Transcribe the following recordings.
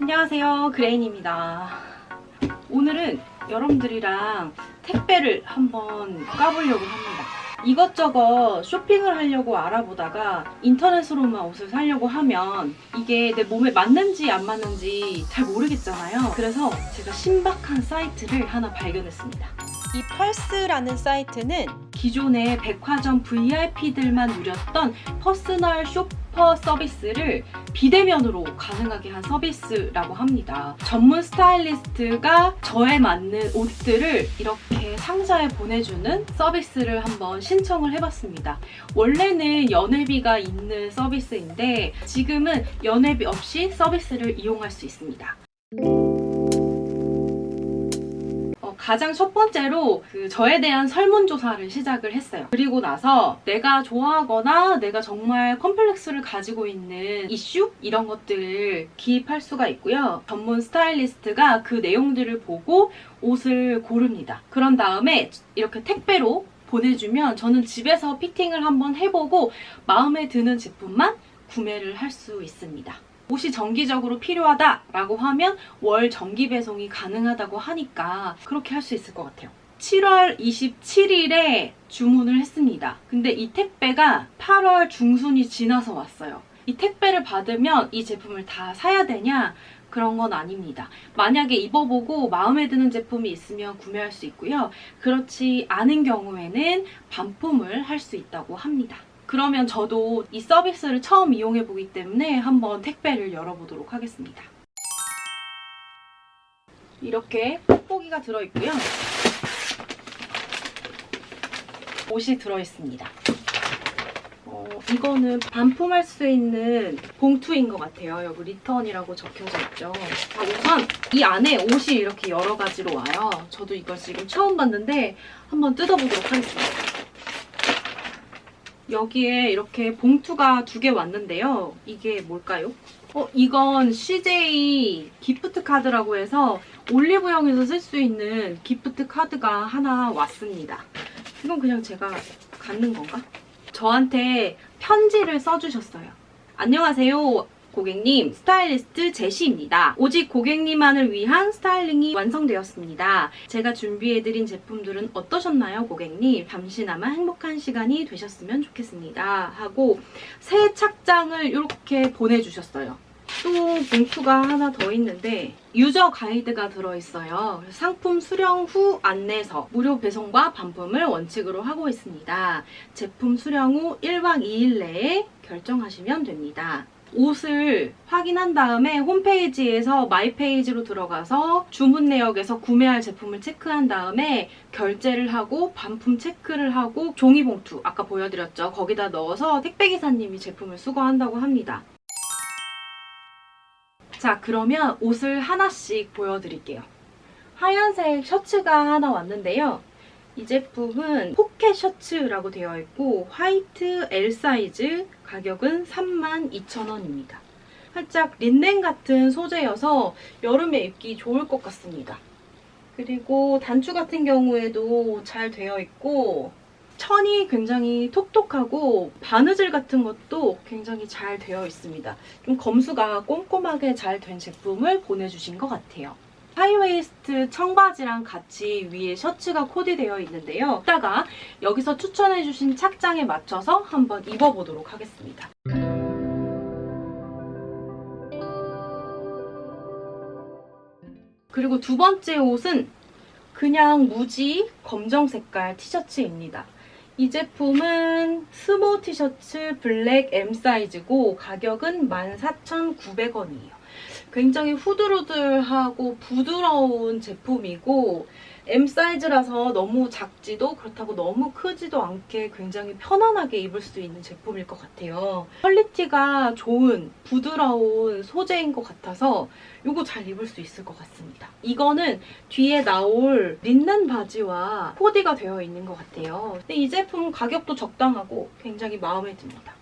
안녕하세요. 그레인입니다. 오늘은 여러분들이랑 택배를 한번 까보려고 합니다. 이것저것 쇼핑을 하려고 알아보다가 인터넷으로만 옷을 사려고 하면 이게 내 몸에 맞는지 안 맞는지 잘 모르겠잖아요. 그래서 제가 신박한 사이트를 하나 발견했습니다. 이 펄스라는 사이트는 기존의 백화점 VIP들만 누렸던 퍼스널 쇼퍼 서비스를 비대면으로 가능하게 한 서비스라고 합니다. 전문 스타일리스트가 저에 맞는 옷들을 이렇게 상자에 보내주는 서비스를 한번 신청을 해봤습니다. 원래는 연회비가 있는 서비스인데 지금은 연회비 없이 서비스를 이용할 수 있습니다. 가장 첫 번째로 그 저에 대한 설문조사를 시작을 했어요. 그리고 나서 내가 좋아하거나 내가 정말 컴플렉스를 가지고 있는 이슈? 이런 것들을 기입할 수가 있고요. 전문 스타일리스트가 그 내용들을 보고 옷을 고릅니다. 그런 다음에 이렇게 택배로 보내주면 저는 집에서 피팅을 한번 해보고 마음에 드는 제품만 구매를 할 수 있습니다. 옷이 정기적으로 필요하다라고 하면 월 정기 배송이 가능하다고 하니까 그렇게 할 수 있을 것 같아요. 7월 27일에 주문을 했습니다. 근데 이 택배가 8월 중순이 지나서 왔어요. 이 택배를 받으면 이 제품을 다 사야 되냐? 그런 건 아닙니다. 만약에 입어보고 마음에 드는 제품이 있으면 구매할 수 있고요. 그렇지 않은 경우에는 반품을 할 수 있다고 합니다. 그러면 저도 이 서비스를 처음 이용해 보기 때문에 한번 택배를 열어보도록 하겠습니다. 이렇게 뽁뽁이가 들어있고요. 옷이 들어있습니다. 어, 이거는 반품할 수 있는 봉투인 것 같아요. 여기 리턴이라고 적혀져 있죠. 자, 우선 이 안에 옷이 이렇게 여러 가지로 와요. 저도 이걸 지금 처음 봤는데 한번 뜯어보도록 하겠습니다. 여기에 이렇게 봉투가 두 개 왔는데요. 이게 뭘까요? 어, 이건 CJ 기프트 카드라고 해서 올리브영에서 쓸 수 있는 기프트 카드가 하나 왔습니다. 이건 그냥 제가 갖는 건가? 저한테 편지를 써주셨어요. 안녕하세요. 고객님, 스타일리스트 제시입니다. 오직 고객님만을 위한 스타일링이 완성되었습니다. 제가 준비해드린 제품들은 어떠셨나요, 고객님? 잠시나마 행복한 시간이 되셨으면 좋겠습니다. 하고 새 착장을 이렇게 보내주셨어요. 또 봉투가 하나 더 있는데 유저 가이드가 들어있어요. 상품 수령 후 안내서, 무료 배송과 반품을 원칙으로 하고 있습니다. 제품 수령 후 1박 2일 내에 결정하시면 됩니다. 옷을 확인한 다음에 홈페이지에서 마이 페이지로 들어가서 주문 내역에서 구매할 제품을 체크한 다음에 결제를 하고 반품 체크를 하고 종이봉투 아까 보여드렸죠. 거기다 넣어서 택배기사님이 제품을 수거한다고 합니다. 자 그러면 옷을 하나씩 보여드릴게요. 하얀색 셔츠가 하나 왔는데요 이 제품은 포켓 셔츠라고 되어 있고 화이트 L 사이즈 가격은 32,000원입니다. 살짝 린넨 같은 소재여서 여름에 입기 좋을 것 같습니다. 그리고 단추 같은 경우에도 잘 되어 있고 천이 굉장히 톡톡하고 바느질 같은 것도 굉장히 잘 되어 있습니다. 좀 검수가 꼼꼼하게 잘 된 제품을 보내주신 것 같아요. 하이웨이스트 청바지랑 같이 위에 셔츠가 코디되어 있는데요. 이따가 여기서 추천해주신 착장에 맞춰서 한번 입어보도록 하겠습니다. 그리고 두 번째 옷은 그냥 무지 검정 색깔 티셔츠입니다. 이 제품은 스모 티셔츠 블랙 M 사이즈고 가격은 14,900원이에요. 굉장히 후들후들하고 부드러운 제품이고 M 사이즈라서 너무 작지도 그렇다고 너무 크지도 않게 굉장히 편안하게 입을 수 있는 제품일 것 같아요. 퀄리티가 좋은 부드러운 소재인 것 같아서 이거 잘 입을 수 있을 것 같습니다. 이거는 뒤에 나올 린넨 바지와 코디가 되어 있는 것 같아요. 근데 이 제품 가격도 적당하고 굉장히 마음에 듭니다.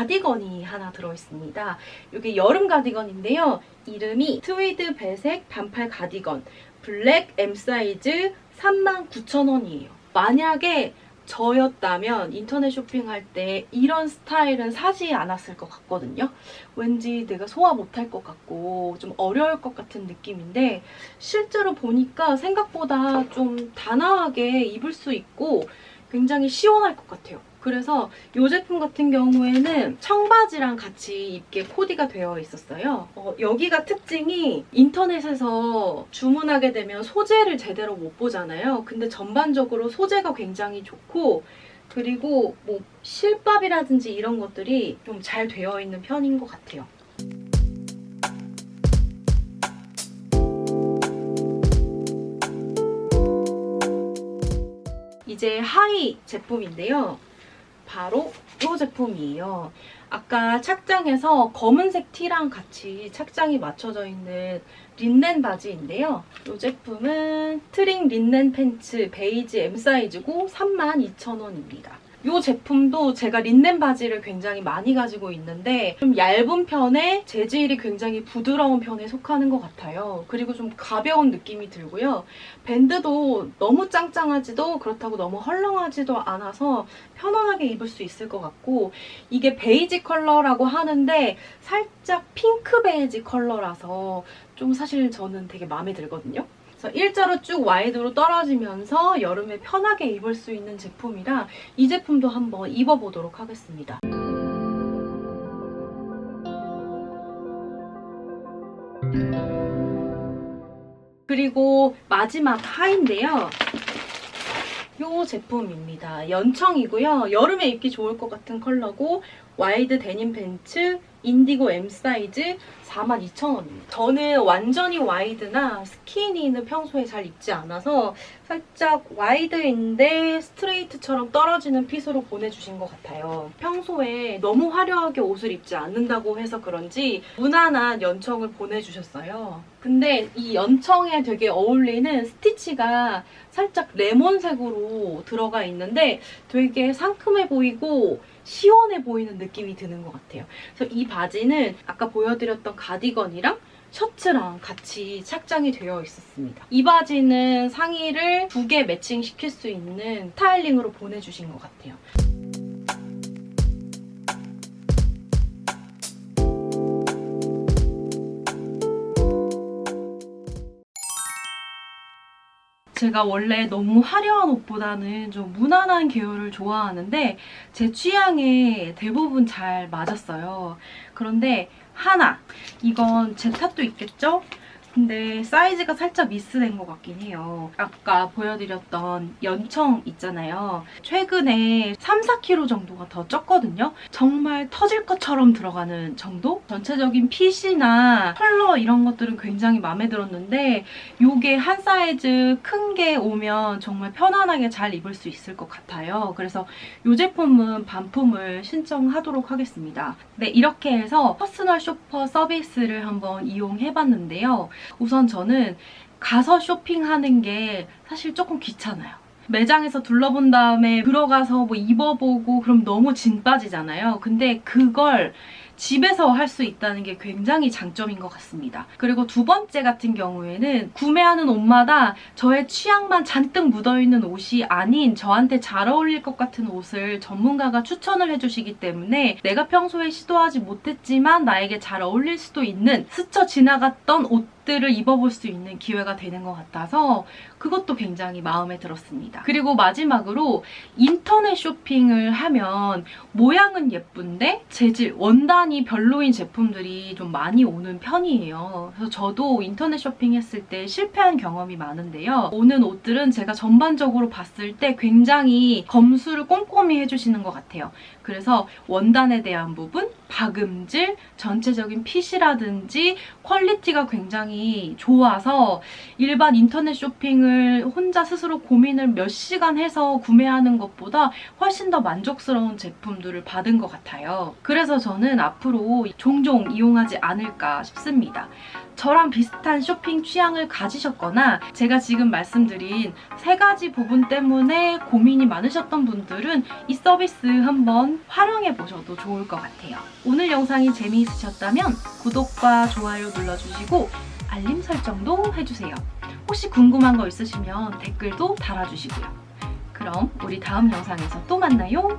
가디건이 하나 들어있습니다. 이게 여름 가디건인데요. 이름이 트위드 배색 반팔 가디건 블랙 M 사이즈 39,000원이에요. 만약에 저였다면 인터넷 쇼핑할 때 이런 스타일은 사지 않았을 것 같거든요. 왠지 내가 소화 못할 것 같고 좀 어려울 것 같은 느낌인데 실제로 보니까 생각보다 좀 단아하게 입을 수 있고 굉장히 시원할 것 같아요. 그래서 이 제품 같은 경우에는 청바지랑 같이 입게 코디가 되어 있었어요. 어, 여기가 특징이 인터넷에서 주문하게 되면 소재를 제대로 못 보잖아요. 근데 전반적으로 소재가 굉장히 좋고 그리고 뭐 실밥이라든지 이런 것들이 좀 잘 되어 있는 편인 것 같아요. 이제 하이 제품인데요. 바로 이 제품이에요. 아까 착장에서 검은색 티랑 같이 착장이 맞춰져 있는 린넨 바지인데요. 이 제품은 트링 린넨 팬츠 베이지 M 사이즈고 32,000원입니다. 이 제품도 제가 린넨 바지를 굉장히 많이 가지고 있는데 좀 얇은 편에 재질이 굉장히 부드러운 편에 속하는 것 같아요. 그리고 좀 가벼운 느낌이 들고요. 밴드도 너무 짱짱하지도 그렇다고 너무 헐렁하지도 않아서 편안하게 입을 수 있을 것 같고 이게 베이지 컬러라고 하는데 살짝 핑크 베이지 컬러라서 좀 사실 저는 되게 마음에 들거든요. 그래서 일자로 쭉 와이드로 떨어지면서 여름에 편하게 입을 수 있는 제품이라 이 제품도 한번 입어보도록 하겠습니다. 그리고 마지막 하인데요. 이 제품입니다. 연청이고요. 여름에 입기 좋을 것 같은 컬러고 와이드 데님 팬츠 인디고 M 사이즈 42,000원입니다. 저는 완전히 와이드나 스키니는 평소에 잘 입지 않아서 살짝 와이드인데 스트레이트처럼 떨어지는 핏으로 보내주신 것 같아요. 평소에 너무 화려하게 옷을 입지 않는다고 해서 그런지 무난한 연청을 보내주셨어요. 근데 이 연청에 되게 어울리는 스티치가 살짝 레몬색으로 들어가 있는데 되게 상큼해 보이고 시원해 보이는 느낌이 드는 것 같아요. 그래서 이 바지는 아까 보여드렸던 가디건이랑 셔츠랑 같이 착장이 되어 있었습니다. 이 바지는 상의를 두 개 매칭시킬 수 있는 스타일링으로 보내주신 것 같아요. 제가 원래 너무 화려한 옷보다는 좀 무난한 계열을 좋아하는데 제 취향에 대부분 잘 맞았어요. 그런데 하나, 이건 제 탓도 있겠죠? 근데 사이즈가 살짝 미스된 것 같긴 해요. 아까 보여드렸던 연청 있잖아요. 최근에 3, 4kg 정도가 더 쪘거든요. 정말 터질 것처럼 들어가는 정도? 전체적인 핏이나 컬러 이런 것들은 굉장히 마음에 들었는데 이게 한 사이즈 큰 게 오면 정말 편안하게 잘 입을 수 있을 것 같아요. 그래서 이 제품은 반품을 신청하도록 하겠습니다. 네, 이렇게 해서 퍼스널 쇼퍼 서비스를 한번 이용해봤는데요. 우선 저는 가서 쇼핑하는 게 사실 조금 귀찮아요. 매장에서 둘러본 다음에 들어가서 뭐 입어보고 그럼 너무 진 빠지잖아요. 근데 그걸 집에서 할 수 있다는 게 굉장히 장점인 것 같습니다. 그리고 두 번째 같은 경우에는 구매하는 옷마다 저의 취향만 잔뜩 묻어있는 옷이 아닌 저한테 잘 어울릴 것 같은 옷을 전문가가 추천을 해주시기 때문에 내가 평소에 시도하지 못했지만 나에게 잘 어울릴 수도 있는 스쳐 지나갔던 옷 들을 입어볼 수 있는 기회가 되는 것 같아서 그것도 굉장히 마음에 들었습니다. 그리고 마지막으로 인터넷 쇼핑을 하면 모양은 예쁜데 재질, 원단이 별로인 제품들이 좀 많이 오는 편이에요. 그래서 저도 인터넷 쇼핑했을 때 실패한 경험이 많은데요. 오는 옷들은 제가 전반적으로 봤을 때 굉장히 검수를 꼼꼼히 해주시는 것 같아요. 그래서 원단에 대한 부분, 박음질, 전체적인 핏이라든지 퀄리티가 굉장히 좋아서 일반 인터넷 쇼핑을 혼자 스스로 고민을 몇 시간 해서 구매하는 것보다 훨씬 더 만족스러운 제품들을 받은 것 같아요. 그래서 저는 앞으로 종종 이용하지 않을까 싶습니다. 저랑 비슷한 쇼핑 취향을 가지셨거나 제가 지금 말씀드린 세 가지 부분 때문에 고민이 많으셨던 분들은 이 서비스 한번 활용해 보셔도 좋을 것 같아요. 오늘 영상이 재미있으셨다면 구독과 좋아요 눌러주시고 알림 설정도 해주세요. 혹시 궁금한 거 있으시면 댓글도 달아주시고요. 그럼 우리 다음 영상에서 또 만나요.